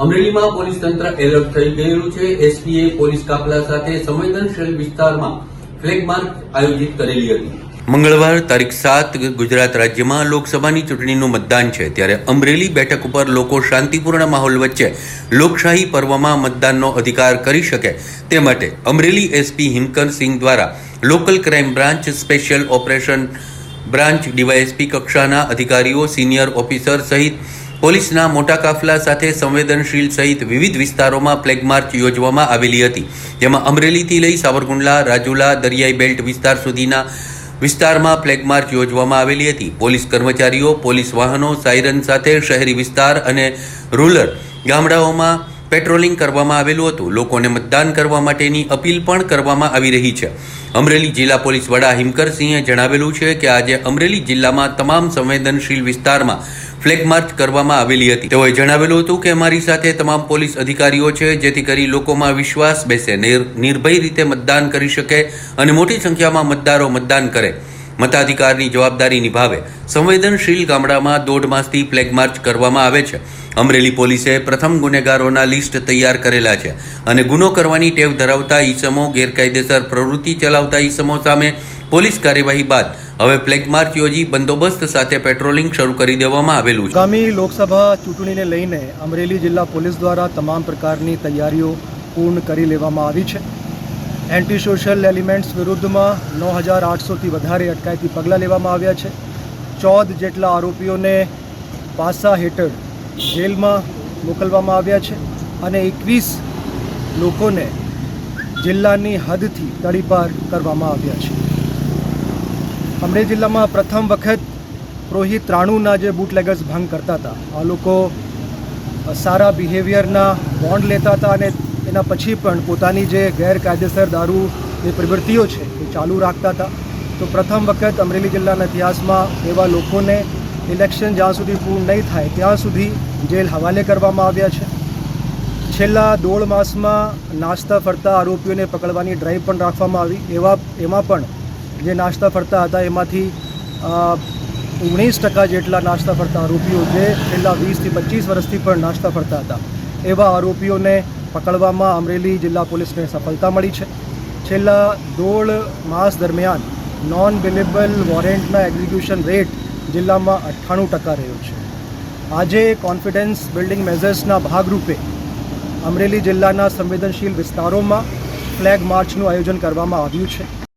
અમરેલીમાં પોલીસ તંત્ર એલર્ટ થઈ ગયેલું છે. એસપીએ પોલીસ કાફલા સાથે સંવેદનશીલ વિસ્તારમાં ફ્લેગ આયોજિત કરેલી હતી. મંગળવાર તારીખ સાત ગુજરાત રાજ્યમાં લોકસભાની ચૂંટણીનું મતદાન છે. ત્યારે અમરેલી બેઠક ઉપર લોકો શાંતિપૂર્ણ માહોલ વચ્ચે લોકશાહી પર્વમાં મતદાનનો અધિકાર કરી શકે તે માટે અમરેલી એસપી હિમકર સિંહ દ્વારા local crime branch special operation branch DYSP કક્ષાના અધિકારીઓ, સિનિયર ઓફિસર સહિત પોલીસના મોટા કાફલા સાથે સંવેદનશીલ સહિત વિવિધ વિસ્તારોમાં ફ્લેગ માર્ચ યોજવામાં આવેલી હતી. જેમાં અમરેલીથી લઈ સાવરકુંડલા, રાજુલા, દરિયાઈ બેલ્ટ વિસ્તાર સુધીના વિસ્તારમાં ફ્લેગ માર્ચ યોજવામાં આવેલી હતી. પોલીસ કર્મચારીઓ, પોલીસ વાહનો, સાયરન સાથે શહેરી વિસ્તાર અને રૂરલ ગામડાઓમાં પેટ્રોલિંગ કરવામાં આવેલું હતું. લોકોને મતદાન કરવા માટેની અપીલ પણ કરવામાં આવી રહી છે. અમરેલી જિલ્લા પોલીસ વડા હિમકરસિંહે જણાવેલું છે કે આજે અમરેલી જિલ્લામાં તમામ સંવેદનશીલ વિસ્તારમાં ફ્લેગ માર્ચ કરવામાં આવેલી હતી. તેઓએ જણાવેલું હતું કે અમારી સાથે તમામ પોલીસ અધિકારીઓ છે, જેથી કરી લોકોમાં વિશ્વાસ બેસે, નિર- નિર્ભય રીતે મતદાન કરી શકે અને મોટી સંખ્યામાં મતદારો મતદાન કરે. મતાધિકારની જવાબદારી નિભાવે. સંવેદનશીલ ગામડામાં દોઢ માસથી ફ્લેગ માર્ચ કરવામાં આવે છે. અમરેલી પોલીસે પ્રથમ ગુનેગારોના લિસ્ટ તૈયાર કરેલા છે અને ગુનો કરવાની ટેવ ધરાવતા ઈસમો, ગેરકાયદેસર પ્રવૃત્તિ ચલાવતા ઈસમો સામે પોલીસ કાર્યવાહી બાદ હવે ફ્લેગ માર્ચ યોજી બંદોબસ્ત સાથે પેટ્રોલિંગ શરૂ કરી દેવામાં આવેલું છે. આગામી લોકસભા ચૂંટણીને લઈને અમરેલી જિલ્લા પોલીસ દ્વારા તમામ પ્રકારની તૈયારીઓ પૂર્ણ કરી લેવામાં આવી છે. એન્ટી સોશિયલ એલિમેન્ટ્સ વિરુદ્ધમાં નવ હજાર આઠસોથી વધારે અટકાયતી પગલાં લેવામાં આવ્યા છે. ચૌદ જેટલા આરોપીઓને પાસા હેઠળ જેલમાં મોકલવામાં આવ્યા છે અને એકવીસ લોકોને જિલ્લાની હદથી તડીપાર કરવામાં આવ્યા છે. અમરેલી જિલ્લામાં પ્રથમ વખત પુરોહિત રાણુના જે બુટલેગર્સ ભંગ કરતા હતા. આ લોકો સારા બિહેવિયરના બોન્ડ લેતા હતા અને એના પછી પણ પોતાની જે ગેરકાયદેસર દારૂ જે પ્રવૃત્તિઓ છે, એ ચાલુ રાખતા હતા. તો પ્રથમ વખત અમરેલી જિલ્લાના ઇતિહાસમાં એવા લોકોને ઇલેક્શન જ્યાં સુધી પૂર્ણ નહીં થાય, ત્યાં સુધી જેલ હવાલે કરવામાં આવ્યા છે. છેલ્લા દોઢ માસમાં નાસ્તા ફરતા આરોપીઓને પકડવાની ડ્રાઈવ પણ રાખવામાં આવી. એવા, એમાં પણ જે નાસ્તા ફરતા હતા, એમાંથી ઓગણીસ ટકા જેટલા નાસ્તા ફરતા આરોપીઓ જે છેલ્લા વીસથી પચીસ વર્ષથી પણ નાસ્તા ફરતા હતા. એવા આરોપીઓને પકડવામાં અમરેલી જિલ્લા પોલીસને સફળતા મળી છે. છેલ્લા દોઢ માસ દરમિયાન નોન બિલેબલ વોરેન્ટના એક્ઝિક્યુશન રેટ જિલ્લામાં અઠ્ઠાણું ટકા રહ્યો છે. આજે કોન્ફિડન્સ બિલ્ડિંગ મેઝર્સના ભાગરૂપે અમરેલી જિલ્લાના સંવેદનશીલ વિસ્તારોમાં ફ્લેગ માર્ચનું આયોજન કરવામાં આવ્યું છે.